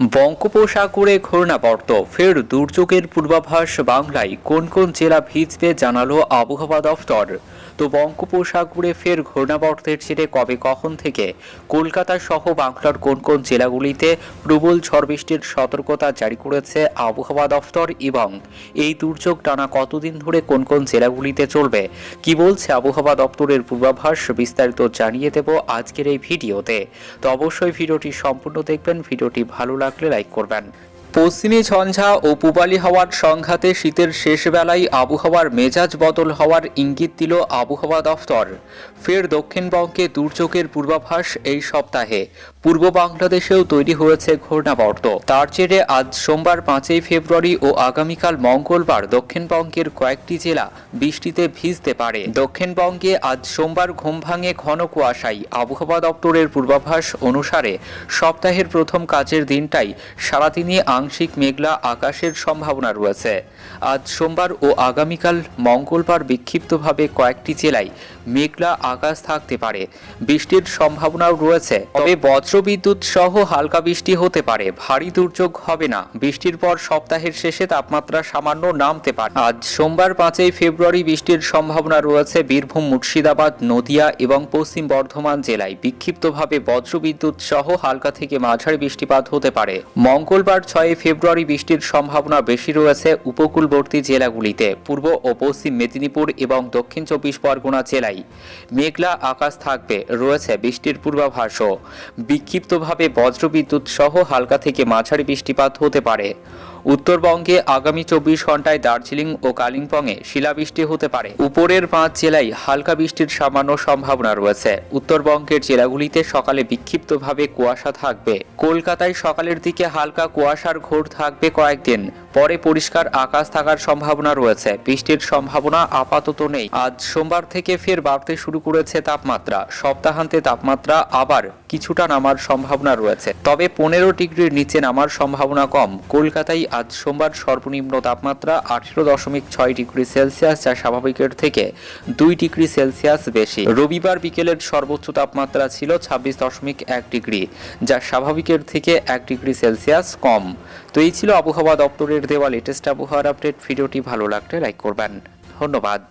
বঙ্গোপসাগরে ঘূর্ণাবর্ত ফের দুর্যোগের পূর্বাভাস বাংলায় কোন কোন জেলা ভিজবে জানালো আবহাওয়া দফতর তো বঙ্গোপসাগরে ফের ঘূর্ণাবর্তের জেরে কবে কখন থেকে কলকাতা সহ বাংলার কোন কোন জেলাগুলিতে প্রবল ঝড় বৃষ্টির সতর্কতা জারি করেছে আবহাওয়া দফতর এবং এই দুর্যোগ টানা কতদিন ধরে কোন কোন জেলাগুলিতে চলবে? কি বলছে আবহাওয়া দপ্তরের পূর্বাভাস? বিস্তারিত জানিয়ে দেব আজকের এই ভিডিওতে। তো অবশ্যই ভিডিওটি সম্পূর্ণ দেখবেন, ভিডিওটি ভালো লাগলে লাইক করবেন। পশ্চিমী ঝঞ্ঝা ও পূবালি হওয়ার সংঘাতে শীতের শেষ বেলায় আবহাওয়ার মেজাজ বদল হওয়ার ইঙ্গিত দিল আবহাওয়া দফতর। ফের দক্ষিণবঙ্গে দুর্যোগের পূর্বাভাস এই সপ্তাহে। পূর্ব বাংলাদেশেও তৈরি হয়েছে ঘূর্ণাবর্ত। তার জেরে আজ সোমবার পাঁচই ফেব্রুয়ারি ও আগামীকাল মঙ্গলবার দক্ষিণবঙ্গের কয়েকটি জেলা বৃষ্টিতে ভিজতে পারে। দক্ষিণবঙ্গে আজ সোমবার ঘুম ভাঙে ঘন কুয়াশায়। আবহাওয়া দপ্তরের পূর্বাভাস অনুসারে সপ্তাহের প্রথম কাজের দিনটাই সারাদিনই আংশিক মেঘলা আকাশের সম্ভাবনা রয়েছে। আজ সোমবার ও আগামীকাল মঙ্গলবার বিক্ষিপ্তভাবে কয়েকটি জেলায় মেঘলা আকাশ থাকতে পারে। বৃষ্টির সম্ভাবনাও রয়েছে। তবে বজ্রবিদ্যুৎ সহ হালকা বৃষ্টি হতে পারে। ভারী দুর্যোগ হবে না। বৃষ্টির পর সপ্তাহের শেষে তাপমাত্রা সামান্য নামতে পারে। আজ সোমবার পাঁচই ফেব্রুয়ারি বৃষ্টির সম্ভাবনা রয়েছে বীরভূম, মুর্শিদাবাদ, নদিয়া এবং পশ্চিম বর্ধমান জেলায়। বিক্ষিপ্তভাবে বজ্রবিদ্যুৎ সহ হালকা থেকে মাঝারি বৃষ্টিপাত হতে পারে। মঙ্গলবার ছয় ফেব্রুয়ারি বৃষ্টির সম্ভাবনা বেশি রয়েছে উপকূলবর্তী জেলাগুলিতে। পূর্ব ও পশ্চিম মেদিনীপুর এবং দক্ষিণ চব্বিশ পরগনা জেলায় মেঘলা আকাশ থাকবে। রয়েছে বৃষ্টির পূর্বাভাসও। বিক্ষিপ্তভাবে বজ্রবিদ্যুৎ সহ হালকা থেকে মাঝারি বৃষ্টিপাত হতে পারে। উত্তরবঙ্গে আগামী চব্বিশ ঘন্টায় দার্জিলিং ও কালিম্পংয়ে শিলাবৃষ্টি হতে পারে। উপরের পাঁচ জেলায় হালকা বৃষ্টির সামান্য সম্ভাবনা রয়েছে। উত্তরবঙ্গের জেলাগুলিতে সকালে বিক্ষিপ্তভাবে কুয়াশা থাকবে। কলকাতায় সকালের দিকে হালকা কুয়াশার ঘোর থাকবে কয়েকদিন। পরে পরিষ্কার আকাশ থাকার সম্ভাবনা রয়েছে। বৃষ্টির সম্ভাবনা আপাতত নেই। আজ সোমবার থেকে ফের বাড়তে শুরু করেছে তাপমাত্রা। সপ্তাহান্তে তাপমাত্রা আবার কিছুটা নামার সম্ভাবনা রয়েছে। তবে পনেরো ডিগ্রির নিচে নামার সম্ভাবনা কম। কলকাতায় আজ সোমবার সর্বনিম্ন তাপমাত্রা আঠেরো দশমিক ছয় ডিগ্রি সেলসিয়াস, যা স্বাভাবিকের থেকে দুই ডিগ্রি সেলসিয়াস বেশি। রবিবার বিকেলের সর্বোচ্চ তাপমাত্রা ছিল ছাব্বিশ দশমিক এক ডিগ্রি, যা স্বাভাবিকের থেকে এক ডিগ্রি সেলসিয়াস কম। তো এই ছিল আবহাওয়া দপ্তরের দেওয়া লেটেস্ট আবহাওয়ার আপডেট ভিডিওটি ভালো লাগলে লাইক করবেন। ধন্যবাদ।